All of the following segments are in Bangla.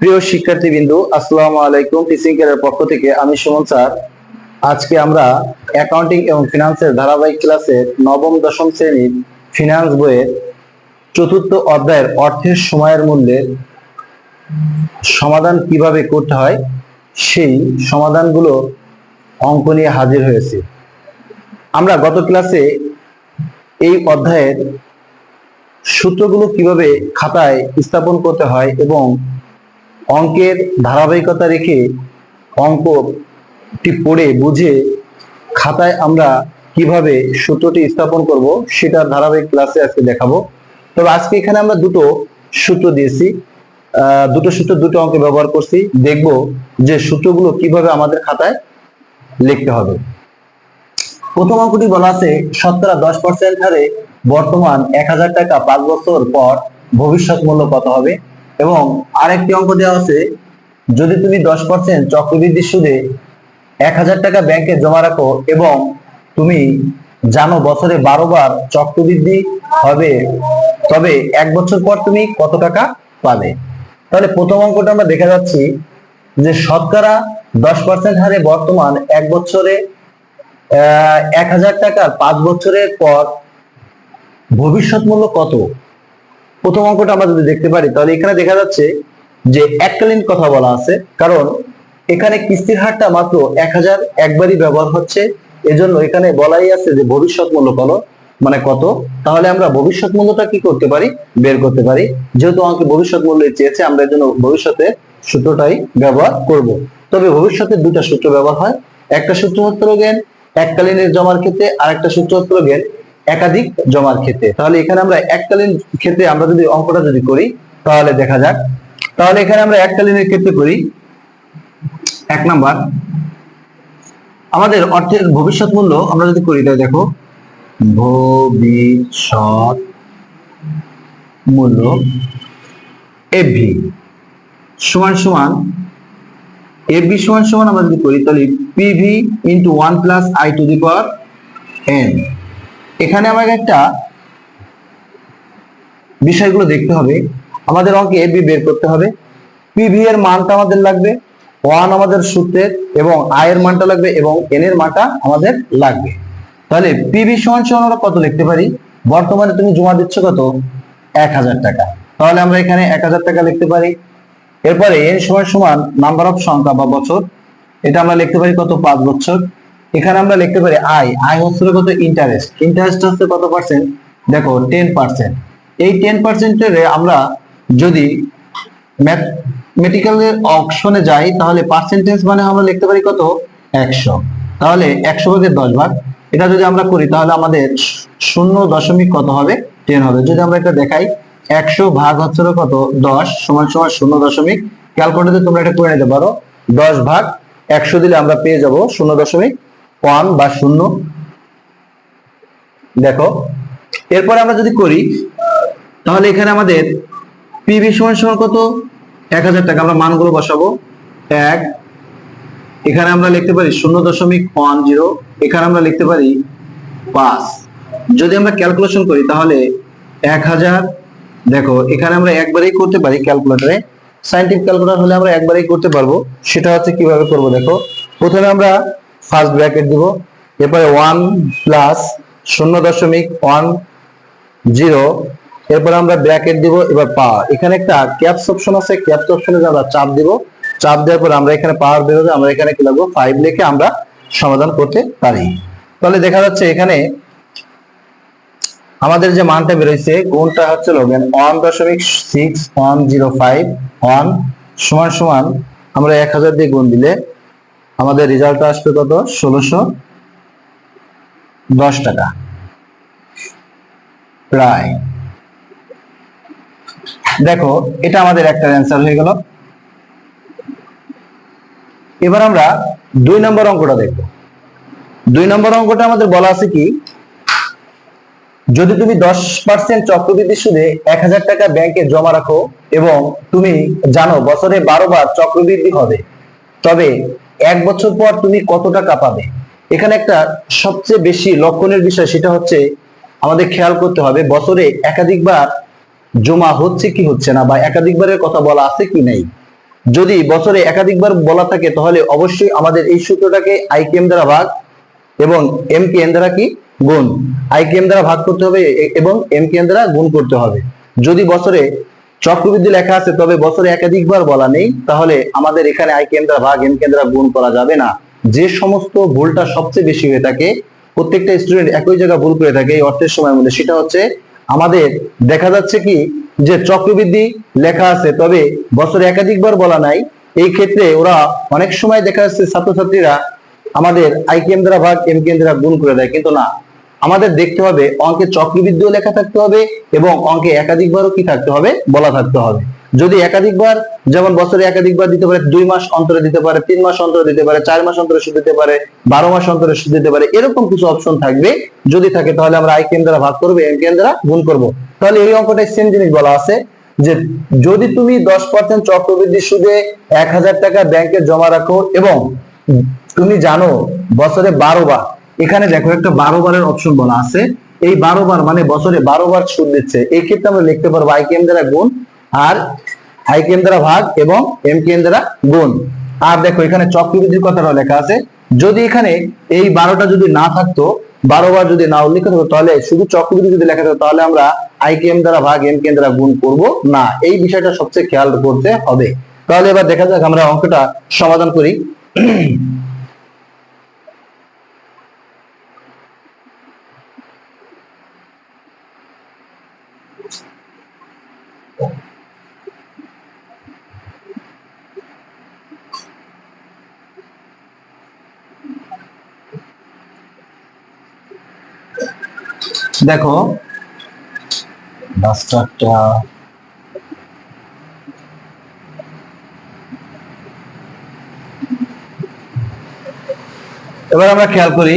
প্রিয় শিক্ষার্থীবৃন্দু, আসসালামু আলাইকুম। টিচিং কেয়ারের পক্ষ থেকে আমি সুমন স্যার। আজকে আমরা অ্যাকাউন্টিং এবং ফিনান্সের ধারাবাহিক ক্লাসের নবম, দশম শ্রেণির ফিনান্স বইয়ের চতুর্থ অধ্যায়ের অর্থের সময়ের মূল্যের সমাধান কীভাবে করতে হয়, সেই সমাধানগুলো অঙ্ক নিয়ে হাজির হয়েছে। আমরা গত ক্লাসে এই অধ্যায়ের সূত্রগুলো কীভাবে খাতায় স্থাপন করতে হয় এবং অঙ্কের ধারাবাহিকতা রেখে অঙ্কটি পড়ে বুঝে খাতায় আমরা কীভাবে সূত্রটি স্থাপন করব সেটা ধারাবাহিক ক্লাসে আজকে দেখাবো। তবে আজকে এখানে আমরা দুটো সূত্র দিয়েছি দুটো সূত্র, দুটো অঙ্কে ব্যবহার করছি। দেখব যে সূত্রগুলো কীভাবে আমাদের খাতায় লিখতে হবে। প্রথম অঙ্কটি বলা আছে, শতকরা দশ পার্সেন্ট হারে বর্তমান এক হাজার টাকা পাঁচ বছর পর ভবিষ্যৎ মূল্য কত হবে? এবং আরেকটি অঙ্ক দেওয়া আছে, যদি তুমি দশ পার্সেন্ট চক্রবৃদ্ধি সুদে এক হাজার টাকা ব্যাংকে জমা রাখো এবং তুমি জানো বছরে বারো বার চক্রবৃদ্ধি হবে, তবে এক বছর পর তুমি কত টাকা পাবে? তাহলে প্রথম অঙ্কটা আমরা দেখা যাচ্ছি যে শতকরা দশ পার্সেন্ট হারে বর্তমান এক বছরে এক হাজার টাকার পাঁচ বছরের পর ভবিষ্যৎ মূল্য কত? প্রথম অঙ্কটা আমরা যদি দেখতে পারি, তাহলে এখানে দেখা যাচ্ছে যে এককালীন কথা বলা আছে। কারণ এখানে কিস্তির হারটা মাত্র এক হাজার একবারই ব্যবহার হচ্ছে। এজন্য এখানে বলাই আছে যে ভবিষ্যৎ মূল্য কত মানে কত? তাহলে আমরা ভবিষ্যৎ মূল্যটা কি করতে পারি? বের করতে পারি। যেহেতু আমাকে ভবিষ্যৎ মূল্য চেয়েছে, আমরা এর জন্য ভবিষ্যতে সূত্রটাই ব্যবহার করব। তবে ভবিষ্যতে দুটা সূত্র ব্যবহার হয়। একটা সূত্র হচ্ছে জ্ঞান এককালীনের জমার ক্ষেত্রে আর একটা সূত্র হচ্ছে জ্ঞান একাধিক জমার ক্ষেত্রে। তাহলে এখানে আমরা এককালীন ক্ষেত্রে আমরা যদি অঙ্কটা যদি করি, তাহলে দেখা যাক। তাহলে এখানে আমরা এককালীনের ক্ষেত্রে করি, এক নাম্বার। আমাদের অর্থের ভবিষ্যৎ মূল্য আমরা যদি করি, তাহলে দেখো, ভবিষ্যৎ মূল্য এফভি সমান সমান এফবি সমান সমান আমরা যদি করি, তাহলে PV into one plus I to the power N. এখানে আমাকে একটা বিষয়গুলো দেখতে হবে। আমাদের অঙ্কে বি বের করতে হবে। পিভি এর মানটা আমাদের লাগবে ওয়ান আমাদের সূত্রের এবং আই এর মানটা লাগবে এবং এন এর মানটা আমাদের লাগবে। তাহলে পিভি সমান সমান আমরা কত লিখতে পারি? বর্তমানে তুমি জমা দিচ্ছ কত? এক হাজার টাকা। তাহলে আমরা এখানে এক হাজার টাকা লিখতে পারি। এরপরে এন সমান সমান নাম্বার অফ সংখ্যা বা বছর, এটা আমরা লিখতে পারি কত? পাঁচ বছর। এখানে আমরা লিখতে পারি আই আই হচ্ছে কত? ইন্টারেস্ট ইন্টারেস্ট হচ্ছে কত পার্সেন্ট দেখো টেন পার্সেন্ট এই টেন পার্সেন্টের আমরা যদি ম্যাথমেটিক্যালের অপশনে যাই, তাহলে পার্সেন্টেজ মানে আমরা লিখতে পারি কত? একশো। তাহলে একশো ভাগের দশ ভাগ। এটা যদি আমরা করি, তাহলে আমাদের শূন্য দশমিক কত হবে? টেন হবে। যদি আমরা এটা দেখাই, একশো ভাগ হচ্ছে কত? দশ সমান সমান শূন্য দশমিক। ক্যালকুলেটরে তোমরা এটা করে নিতে পারো। দশ ভাগ একশো দিলে আমরা পেয়ে যাব শূন্য দশমিক ওয়ান বা শূন্য। দেখো, এরপর আমরা যদি করি, তাহলে এখানে আমাদের পিভি সমান সমান কত? এক হাজার টাকা, আমরা মানগুলো বসাবো। এক, এখানে আমরা লিখতে পারি শূন্য দশমিক ওয়ান জিরো, এখানে আমরা লিখতে পারি পাঁচ। যদি আমরা ক্যালকুলেশন করি, তাহলে এক হাজার, দেখো, এখানে আমরা একবারেই করতে পারি ক্যালকুলেটরে সাইন্টিফিক ক্যালকুলেটর হলে আমরা একবারেই করতে পারব। সেটা হচ্ছে কীভাবে করব, দেখো। প্রথমে আমরা ফার্স্ট ব্র্যাকেট দিব। এরপরে ওয়ান প্লাস শূন্য দশমিক ওয়ান জিরো এরপর আমরা ব্র্যাকেট দিব, এবার পাওয়ার এখানে একটা ক্যাপস অপশন আছে ক্যাপস অপশনে আমরা চাপ দিব। চাপ দেওয়ার পর আমরা এখানে পাওয়ার বেরোবে আমরা এখানে কি লাগবো ফাইভ লিখে আমরা সমাধান করতে পারি। তাহলে দেখা যাচ্ছে এখানে আমাদের যে মানটা বেরোইছে, গুণটা হচ্ছে লোকেন ওয়ান দশমিক six one zero five one সমান সমান আমরা এক হাজার দিয়ে গুণ দিলে আমাদের রেজাল্ট আসবে কত? ষোলোশো দশ টাকা। প্রায়। দেখো, এটা আমাদের একটা অ্যান্সার হয়ে গেল। এবার আমরা দুই নম্বর অঙ্কটা দেখব। দুই নম্বর অঙ্কটা আমাদের বলা আছে কি, যদি তুমি দশ পার্সেন্ট চক্রবৃদ্ধি সুদে এক হাজার টাকা ব্যাংকে জমা রাখো এবং তুমি জানো বছরে বারো বার চক্রবৃদ্ধি হবে, তবে এক বছর পর তুমি কত টাকা পাবে? এখানে একটা সবচেয়ে বেশি লক্ষণের বিষয়, সেটা হচ্ছে আমাদের খেয়াল করতে হবে, বছরে একাধিকবার জমা হচ্ছে কি হচ্ছে না, বা একাধিকবারের কথা বলা আছে কি নেই? যদি বছরে একাধিকবার বলা থাকে, তাহলে অবশ্যই আমাদের এই সূত্রটাকে আইকেএম দ্বারা ভাগ এবং এম কে এন দ্বারা কি? গুণ। আইকেএম দ্বারা ভাগ করতে হবে এবং এম কে এন দ্বারা গুণ করতে হবে। যদি বছরে চক্রবৃদ্ধি লেখা আছে, তবে বছরে একাধিকবার বলা নেই, তাহলে আমাদের এখানে আইকিএম দ্বারা ভাগ এম কে এন দ্বারা গুণ করা যাবে না। যে সমস্ত ভুলটা সবচেয়ে বেশি হয়ে থাকে, প্রত্যেকটা স্টুডেন্ট একই জায়গায় ভুল করে থাকে এই অর্থের সময়ের মধ্যে, সেটা হচ্ছে আমাদের দেখা যাচ্ছে কি যে চক্রবৃদ্ধি লেখা আছে, তবে বছরে একাধিকবার বলা নাই। এই ক্ষেত্রে ওরা অনেক সময় দেখা যাচ্ছে ছাত্রছাত্রীরা আমাদের আইকিএম দ্বারা ভাগ এম দ্বারা গুণ করে দেয়, কিন্তু না। আমাদের দেখতে হবে অঙ্কে চক্রবৃদ্ধিও লেখা থাকতে হবে এবং অঙ্কে একাধিকবারও কি থাকতে হবে? বলা থাকতে হবে। যদি একাধিকবার, যেমন বছরে একাধিকবার দিতে পারে, দুই মাস অন্তরে দিতে পারে, তিন মাস অন্তরে দিতে পারে, চার মাস অন্তরে সুদ দিতে পারে, বারো মাস অন্তরে সুদ দিতে পারে, এরকম কিছু অপশন থাকবে। যদি থাকে, তাহলে আমরা আই কেন দ্বারা ভাগ করব এম কেন দ্বারা গুণ করব। তাহলে এই অঙ্কটাই সেম জিনিস বলা আছে যে যদি তুমি দশ পার্সেন্ট চক্রবৃদ্ধি সুদে এক হাজার টাকা ব্যাংকে জমা রাখো এবং তুমি জানো বছরে বারো বার এখানে দেখো একটা বারো বারের অপশন বলা আছে। এই বারো বার মানে বছরে বারো বার সুদ দিচ্ছে। এই ক্ষেত্রে আমরা লিখতে পারব আইকিএম দ্বারা গুণ আর আইকিএম দ্বারা ভাগ এবং এম দ্বারা গুণ। আর দেখো এখানে চক্রবৃদ্ধির কথাটাও লেখা আছে। যদি এখানে এই বারোটা যদি না থাকতো, বারো বার যদি না উল্লেখ থাকতো, তাহলে শুধু চক্রবৃদ্ধি যদি লেখা থাকতো, তাহলে আমরা আইকিএম দ্বারা ভাগ এম দ্বারা গুণ করব না। এই বিষয়টা সবচেয়ে খেয়াল করতে হবে। তাহলে এবার দেখা যাক আমরা অঙ্কটা সমাধান করি। দেখো। ডাস্টারটা এবার আমরা খেয়াল করি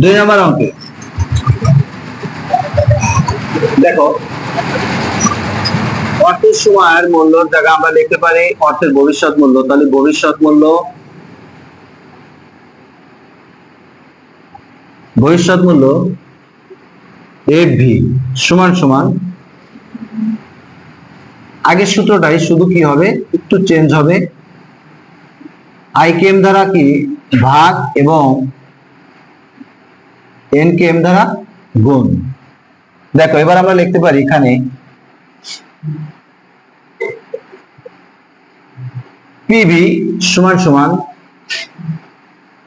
দুই নম্বর অঙ্কে। দেখো অর্থের সময়ের মূল্যর জায়গা আমরা লিখতে পারি অর্থের ভবিষ্যৎ মূল্য তাহলে ভবিষ্যৎ মূল্য ভবিষ্যৎ মূল্য এফ ভি সমান সমান আগের সূত্রটাই শুধু কি হবে? একটু চেঞ্জ হবে। আইকেএম দ্বারা কি ভাগ এবং এন কে দ্বারা গুণ? দেখো, এবার আমরা লিখতে পারি এখানে পিভি সমান সমান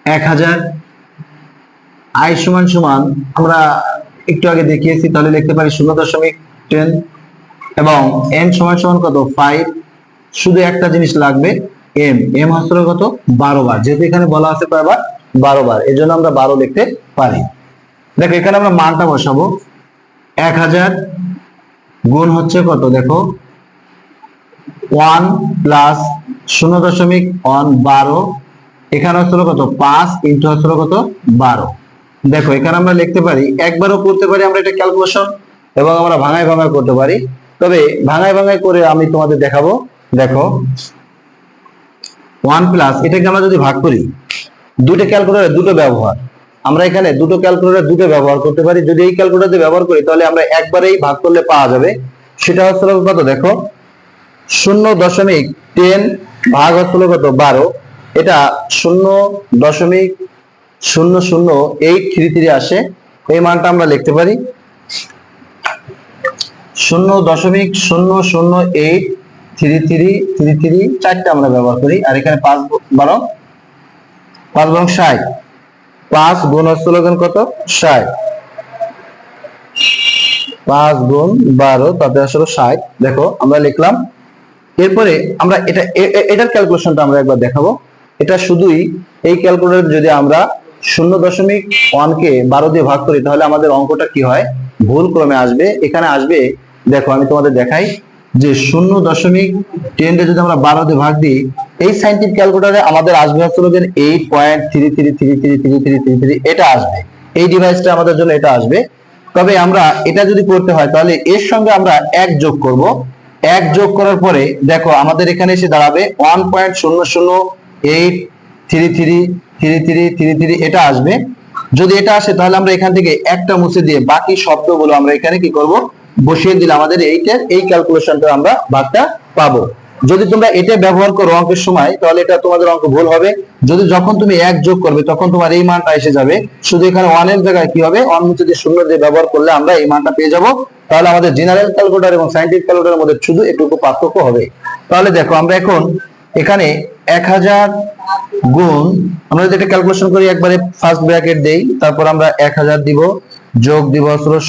এক হাজার আই সমান সমান আমরা একটু আগে দেখিয়েছি, তাহলে লিখতে পারি শূন্য দশমিক টেন এবং এন সমান সমান কত? ফাইভ শুধু একটা জিনিস লাগবে এম এম হচ্ছে কত? বারো বার। যেহেতু এখানে বলা আছে কয়বার বারো বার। এই জন্য আমরা বারো লিখতে পারি। দেখো, এখানে আমরা মানটা বসাবো। এক হাজার গুণ হচ্ছে কত? দেখো ওয়ান প্লাস শূন্য দশমিক ওয়ান বারো। এখানে হচ্ছিল কত? পাঁচ ইন্টু হচ্ছিল কত? বারো। দেখো, এখানে আমরা লিখতে পারি, একবারও করতে পারি আমরা এটা ক্যালকুলেশন এবং আমরা ভাঙায় ভাঙায় করতে পারি। তবে ভাঙায় ভাঙায় করে আমি তোমাদের দেখাবো। দেখো ওয়ান প্লাস এটাকে আমরা যদি ভাগ করি, দুটো ক্যালকুলেটর দুটো ব্যবহার। আমরা এখানে দুটো ক্যালকুলেটর দুটো ব্যবহার করতে পারি। যদি এই ক্যালকুলেটর দিয়ে ব্যবহার করি, তাহলে আমরা একবারেই ভাগ করলে পাওয়া যাবে। সেটা হচ্ছিল কত, দেখো, শূন্য দশমিক টেন ভাগ হচ্ছিল কত, বারো। এটা শূন্য দশমিক শূন্য শূন্য এইট থ্রি থ্রি আসে। এই মানটা আমরা লিখতে পারি। শূন্য দশমিক শূন্য শূন্য eight three three three three চারটা আমরা ব্যবহার করি। আর এখানে পাঁচ বারো, পাঁচ বরং ষাট, পাঁচ গুণ হচ্ছিল কত? ষাট। পাঁচ গুণ বারো, তাতে আসলে ষাট। দেখো, আমরা লিখলাম। এরপরে আমরা এটা এটার ক্যালকুলেশনটা আমরা একবার দেখাবো। এটা শুধুই এই ক্যালকুলেটর যদি আমরা শূন্য দশমিক ওয়ান কে বারো দিয়ে ভাগ করি তাহলে আমাদের অঙ্কটা কি হয় ভুল ক্রমে আসবে এখানে আসবে দেখো আমি তোমাদের দেখাই যে শূন্য দশমিক টেনটা যদি আমরা বারো দিয়ে ভাগ দিই এই সাইন্টিফিক ক্যালকুলেটারে আমাদের আসবে হচ্ছে eight point three three three three three three three three এটা আসবে এই ডিভাইসটা আমাদের জন্য এটা আসবে তবে আমরা এটা যদি করতে হয় তাহলে এর সঙ্গে আমরা এক যোগ করব এক যোগ করার পরে দেখো আমাদের এখানে এসে দাঁড়াবে ওয়ান পয়েন্ট শূন্য শূন্য eight three three three three three three এটা আসবে। যদি এটা আসে, তাহলে আমরা এখান থেকে একটা মুছে দিয়ে বাকি শব্দগুলো আমরা এখানে কি করব? বসিয়ে দিলে আমাদের এইটার এই ক্যালকুলেশনটা আমরা ভাগটা পাবো। যদি তোমরা এটা ব্যবহার করো অঙ্কের সময়, তাহলে এটা তোমাদের অঙ্ক ভুল হবে। যদি যখন তুমি এক যোগ করবে, তখন তোমার এই মানটা এসে যাবে। শুধু এখানে ওয়ানের জায়গায় কি হবে? ওয়ান হচ্ছে যে শূন্য দিয়ে ব্যবহার করলে আমরা এই মানটা পেয়ে যাব। তাহলে আমাদের জেনারেল ক্যালকুলেটর এবং সাইন্টিফিক ক্যালকুলেটরের মধ্যে শুধু একটু পার্থক্য হবে। তাহলে দেখো, আমরা এখন এখানে এক হাজার গুণ, আমরা যদি এটা ক্যালকুলেশন করি, একবারে ফার্স্ট ব্র্যাকেট দেই, তারপর আমরা এক হাজার দিব, যোগ দিব হলো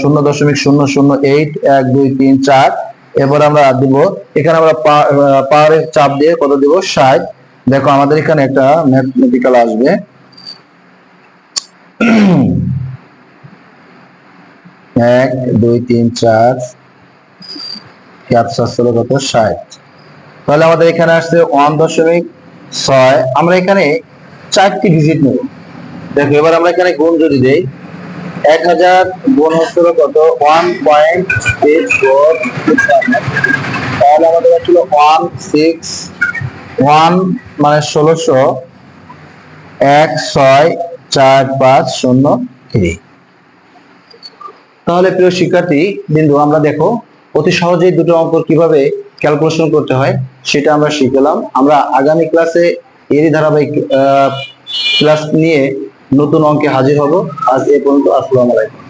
শূন্য দশমিক শূন্য শূন্য এইট এক, দুই, তিন, চার এবার আমরা দিব, এখানে আমরা পাওয়ারের চাপ দিয়ে কত দিব? ষাট। দেখো, আমাদের এখানে একটা ম্যাথমেটিক্যাল আসবে। এক, দুই, তিন, চার ক্যাপচার ছিল কত? ষাট। তাহলে আমাদের এখানে আসছে ওয়ান দশমিক ছয়। আমরা এখানে চারটি ডিজিট নেব। দেখো, এবার আমরা এখানে গুণ যদি দেই, এক হাজার গুণ হচ্ছে কত? ওয়ান পয়েন্ট এইট তাহলে আমাদের ছিল ওয়ান সিক্স ওয়ান মানে ষোলোশো এক ছয় চার পাঁচ শূন্য থ্রি তাহলে প্রিয় শিক্ষার্থী, বিন্দু, আমরা দেখো অতি সহজেই দুটো অঙ্ক কীভাবে ক্যালকুলেশন করতে হয়, সেটা আমরা শিখলাম। আমরা আগামী ক্লাসে এরই ধারাবাহিক ক্লাস নিয়ে নতুন অঙ্কে হাজির হব। আজ এ পর্যন্ত, আসসালামু আলাইকুম।